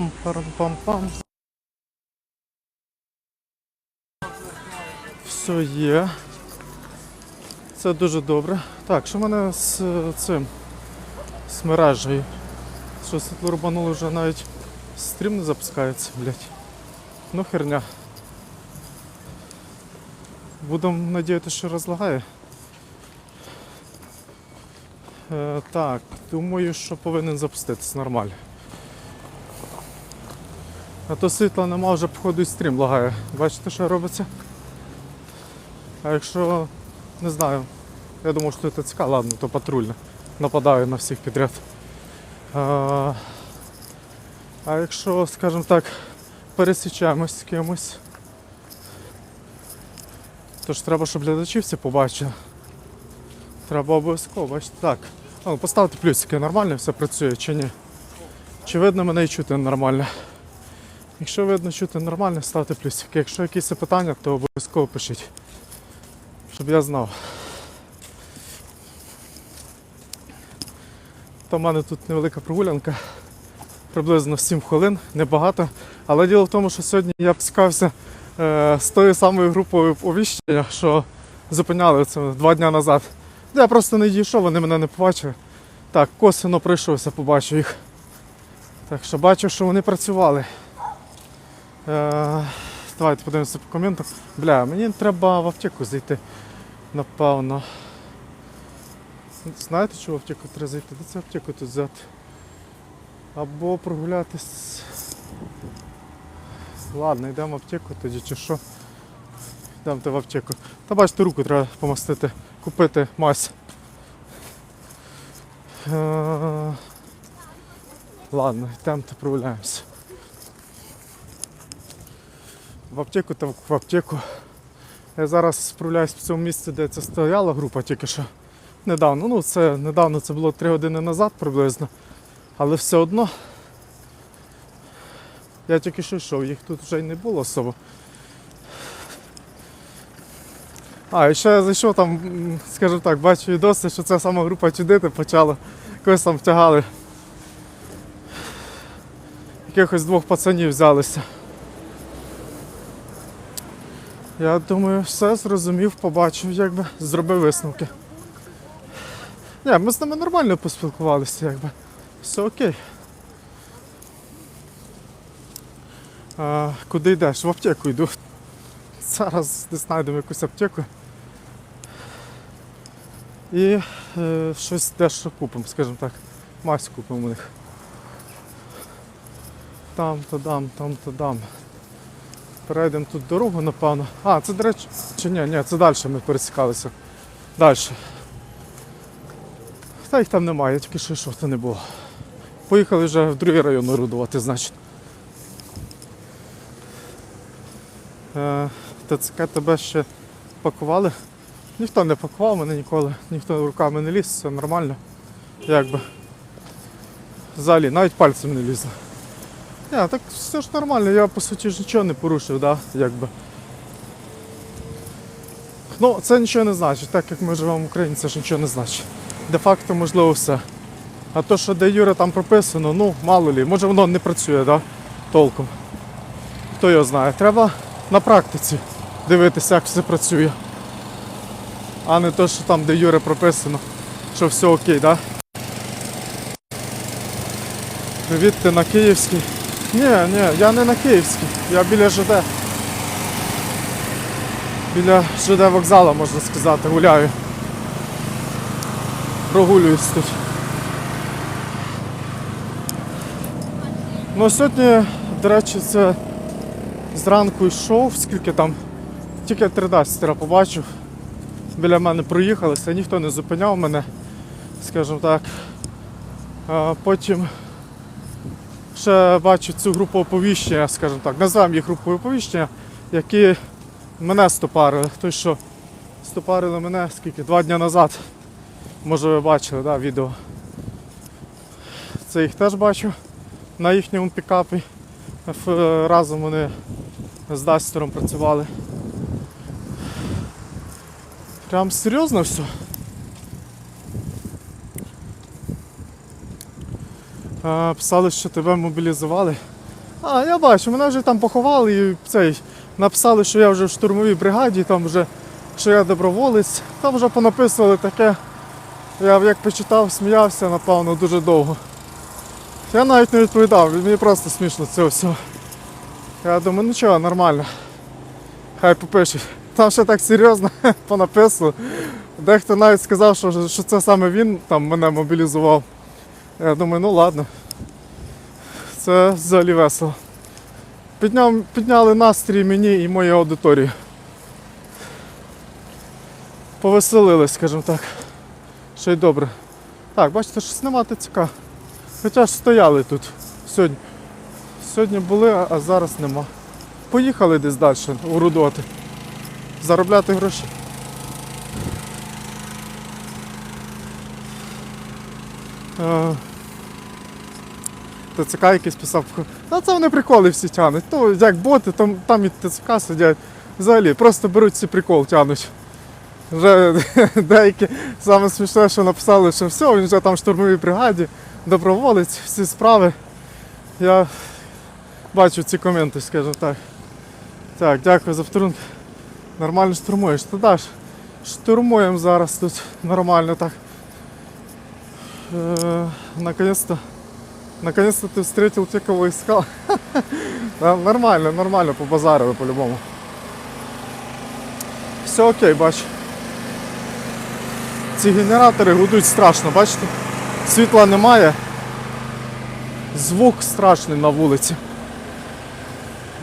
Пам-пам-пам. Все є. Це дуже добре. Так, що в мене з цим? З мережею. Що світло рубануло вже навіть стрім не запускається, блять. Ну херня. Будемо надіятися, що розлагає. Е, так, думаю, що повинен запуститись нормально. А то світла нема, вже походу і стрім лагає. Бачите, що робиться? А якщо не знаю, я думав, що це ТЦК, ладно, то патрульне. Нападаю на всіх підряд. А, а якщо, скажімо так, пересічаємось з кимось, то ж треба, щоб глядачі всі побачили. Треба обов'язково, бачите, так. Ну, поставте плюсики, нормально все працює чи ні. Чи видно мене і чути нормально? Якщо видно чути нормально, ставте плюсики. Якщо якісь питання, то обов'язково пишіть. Щоб я знав. То в мене тут невелика прогулянка. Приблизно 7 хвилин, небагато. Але діло в тому, що сьогодні я пускався е, з тою самою групою оповіщення, що зупиняли це два дні назад. Я просто не дійшов, вони мене не побачили. Так, косвенно пройшовся, побачив їх. Так що бачу, що вони працювали. Е, давайте подивимося по коментам. Бля, мені треба в аптеку зайти, напевно. Знаєте, що в аптеку треба зайти? Де це аптеку тут взяти? Або прогулятись. Ладно, йдемо в аптеку тоді чи що. Йдемо в аптеку. Та бачите, руку треба помастити, купити мазь. Е, Ладно, йдемо та прогуляємося. В аптеку та в аптеку. Я зараз справляюсь в цьому місці, де це стояла група тільки що. Недавно. Ну це недавно це було 3 години назад приблизно. Але все одно. Я тільки що йшов, їх тут вже й не було особо. А, і ще я зайшов там, скажімо так, бачу відоси, що ця сама група чудити почала. Когось там втягали. Якихось двох пацанів взялися. Я думаю, все зрозумів, побачив, якби зробив висновки. Ні, ми з ними нормально поспілкувалися, якби. Все окей. А, куди йдеш? В аптеку йду. Зараз не знайдемо якусь аптеку. І е, щось дещо купимо, скажімо так. Мазь купимо у них. Там то дам, там то дам. Перейдемо тут дорогу, напевно. А, це, до речі, чи ні, ні, це далі ми пересікалися. Далі. Та їх там немає, тільки що йшов, то не було. Поїхали вже в другий район орудувати, значить. Е, ТЦК тебе ще пакували. Ніхто не пакував мене ніколи, ніхто руками не ліз, все нормально. Якби. Взагалі, навіть пальцем не лізли. Ні, так все ж нормально, я по суті ж нічого не порушив, да, якби. Ну, це нічого не значить, так як ми живемо в Україні, це ж нічого не значить. Де-факто можливо все. А то, що де Юра там прописано, ну, мало лі, може воно не працює, да? Толком. Хто його знає. Треба на практиці дивитися, як все працює. А не то, що там, де Юра прописано, що все окей, да? Привіт, ти на Київській. Ні, ні, я не на Київській, я біля ЖД. Біля ЖД вокзалу, можна сказати, гуляю. Прогулююсь тут. Ну сьогодні, до речі, це зранку йшов, скільки там, тільки 13 побачив. Біля мене проїхалися, ніхто не зупиняв мене, скажімо так. А потім ще бачу цю групу оповіщення, скажімо так, називаємо їх групою оповіщення, які мене стопарили. Той, що стопарили мене скільки? Два дні назад. Може ви бачили да, відео. Це їх теж бачу на їхньому пікапі. Разом вони з Дастером працювали. Прям серйозно все. Писали, що тебе мобілізували. А, я бачу, мене вже там поховали і цей, написали, що я вже в штурмовій бригаді, там вже, що я доброволець. Там вже понаписували таке. Я як почитав, сміявся, напевно, дуже довго. Я навіть не відповідав, мені просто смішно це все. Я думаю, ну чого, нормально. Хай попишуть. Там ще так серйозно понаписували. Дехто навіть сказав, що, що це саме він там мене мобілізував. Я думаю, ну ладно. Це взагалі весело. Підняв, підняли настрій мені і моїй аудиторії. Повеселились, скажімо так. Ще й добре. Так, бачите, щось нема ТЦК. Хоча ж стояли тут сьогодні. Сьогодні були, а- зараз нема. Поїхали десь далі, у Рудоти. Заробляти гроші. Е, ТЦК якийсь писав. Та це вони приколи всі тянуть. То як боти, там, там і ТЦК сидять. Взагалі, просто беруть ці прикол тянуть. Вже деякі саме смішне, що написали, що все, він вже там в штурмовій бригаді, доброволець, всі справи. Я бачу ці коменти, скажімо так. Так, дякую за вторунки. Нормально штурмуєш. Та да, штурмуємо зараз тут нормально так. Е, наконец-то. Наконец-то ты встретил те, кого искал. Нормально, нормально побазарили по-любому. Все окей, бач. Ці генератори гудуть страшно, бачите? Світла немає. Звук страшний на вулиці.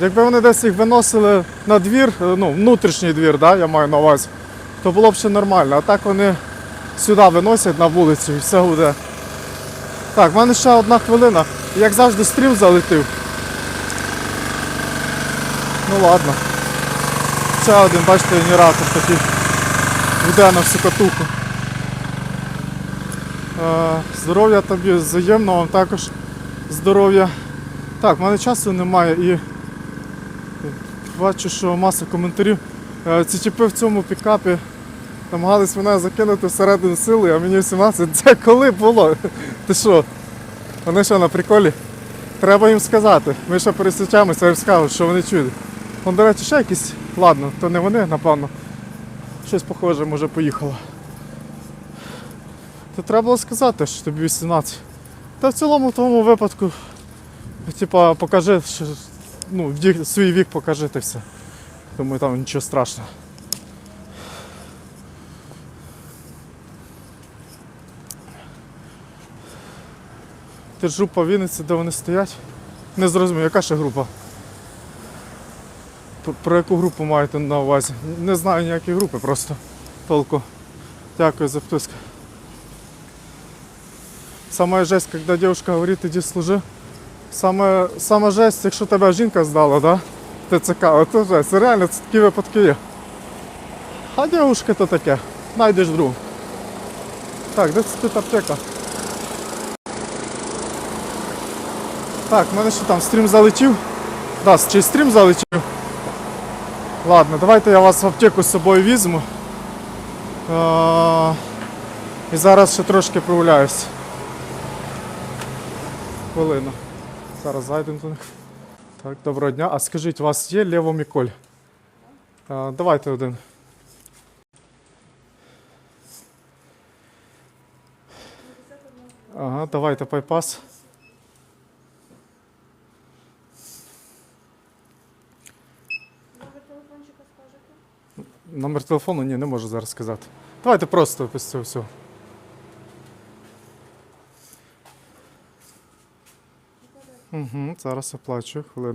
Якби вони десь їх виносили на двір, е, ну, внутрішній двір, да, я маю на увазі, то було б ще нормально. А так вони сюди виносять на вулицю і все буде. Так, в мене ще одна хвилина. Як завжди, стрім залетив. Ну ладно. Ще один, бачите, генератор такий. Йде на всю катуху. Е, здоров'я тобі, взаємно вам також здоров'я. Так, в мене часу немає і бачу, що маса коментарів. Ці тіпи в цьому пікапі намагались мене закинути всередину сили, а мені 17. Це коли було? Ти що? Вони що на приколі? Треба їм сказати. Ми ще пересічаємося, я їм скажу, що вони чують. Вон, до речі, ще якісь. Ладно, то не вони, напевно. Щось похоже, може поїхало. То треба було сказати, що тобі 18. Та в цілому в твоєму випадку, типа, покажи, що, ну, свій вік покажи ти все. Думаю, там нічого страшного. Ж група Вінниці, де вони стоять? Не зрозумів, яка ще група? Про, яку групу маєте на увазі? Не знаю ніякі групи просто. Толку. Дякую за вписку. Самая жесть, когда девушка говорит, иди служи. Саме, саме жесть, якщо тебе жінка здала, да? ТЦК, це жесть. Реально це такі випадки є. А дівушка то таке. Найдеш другу. Так, де це тут аптека? Так, в мене що там стрім залетів? Да, чи стрім залетів? Ладно, давайте я вас в аптеку з собою візьму. А, і зараз ще трошки прогуляюсь. Хвилину. Зараз зайдемо до них. Так, доброго дня. А скажіть, у вас є левоміколь? А, давайте один. Ага, давайте пайпас. Номер телефону ні, не можу зараз сказати. Давайте просто без цього всього. Угу, зараз оплачу хвилину.